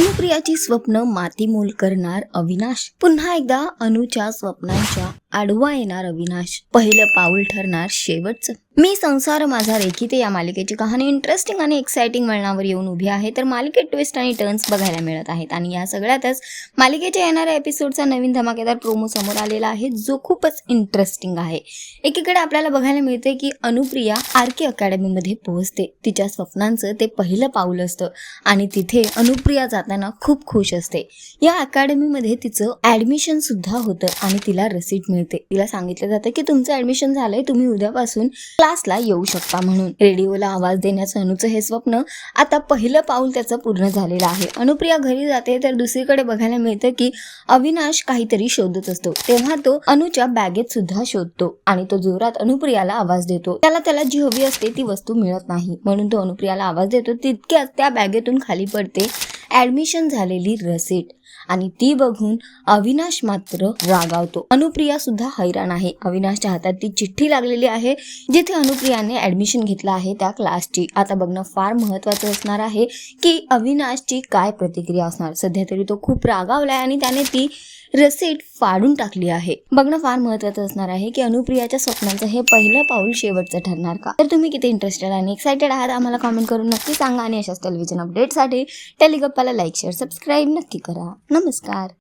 अनुप्रियाची स्वप्न मातीमोल करणार अविनाश. पुन्हा एकदा अनुच्या स्वप्नांच्या आडवा येणार अविनाश. पहिलं पाऊल ठरणार शेवटचं. मी संसार माझा रेखिते या मालिकेची कहाणी इंटरेस्टिंग आणि एक्साइटिंग वळणावर येऊन उभी आहे. तर मालिकेत ट्विस्ट आणि टर्न्स बघायला मिळत आहेत. आणि या सगळ्यातच मालिकेच्या येणाऱ्या एपिसोडचा नवीन धमाकेदार प्रोमो समोर आलेला आहे जो खूपच इंटरेस्टिंग आहे. एकीकडे आपल्याला बघायला मिळते की अनुप्रिया आर के अकॅडमीमध्ये पोहोचते. तिच्या स्वप्नांचं ते पहिलं पाऊल असतं. आणि तिथे अनुप्रिया जाताना खूप खुश असते. या अकॅडमीमध्ये तिचं ऍडमिशन सुद्धा होतं आणि तिला रसीद मिळते. तिला सांगितलं जातं की तुमचं ऍडमिशन झालंय तुम्ही उद्यापासून क्लासला येऊ शकता म्हणून. रेडिओला आवाज देण्याचं अनुचं हे स्वप्न आता पहिलं पाऊल त्याचं पूर्ण झालेलं आहे. अनुप्रिया घरी जाते तर दुसरीकडे बघायला मिळतं की अविनाश काहीतरी शोधत असतो. तेव्हा तो अनुच्या बॅगेत सुद्धा शोधतो आणि तो जोरात अनुप्रियाला आवाज देतो. त्याला त्याला जी हवी असते ती वस्तू मिळत नाही. म्हणून तो अनुप्रियाला आवाज देतो. तितक्याच त्या बॅगेतून खाली पडते ऍडमिशन झालेली रसीट आणि ती बघून अविनाश मात्र रागावतो. अनुप्रिया सुद्धा हैराण आहे. अविनाशच्या हातात ती चिठ्ठी लागलेली आहे जिथे अनुप्रियाने ऍडमिशन घेतलं आहे त्या क्लासची आता बघणं फार महत्वाचं असणार आहे की अविनाशची काय प्रतिक्रिया असणार. सध्या तरी तो खूप रागावलाय आणि त्याने ती रसीट फाडून टाकली आहे. बघणं फार महत्वाचं असणार आहे की अनुप्रियाच्या स्वप्नांचं हे पहिलं पाऊल शेवटचं ठरणार का? तर तुम्ही किती इंटरेस्टेड आणि एक्सायटेड आहात आम्हाला कॉमेंट करून नक्की सांगा आणि अशाच टेलिव्हिजन अपडेटसाठी टेलिगप्पाला लाईक शेअर सबस्क्राईब नक्की करा. નમસ્કાર.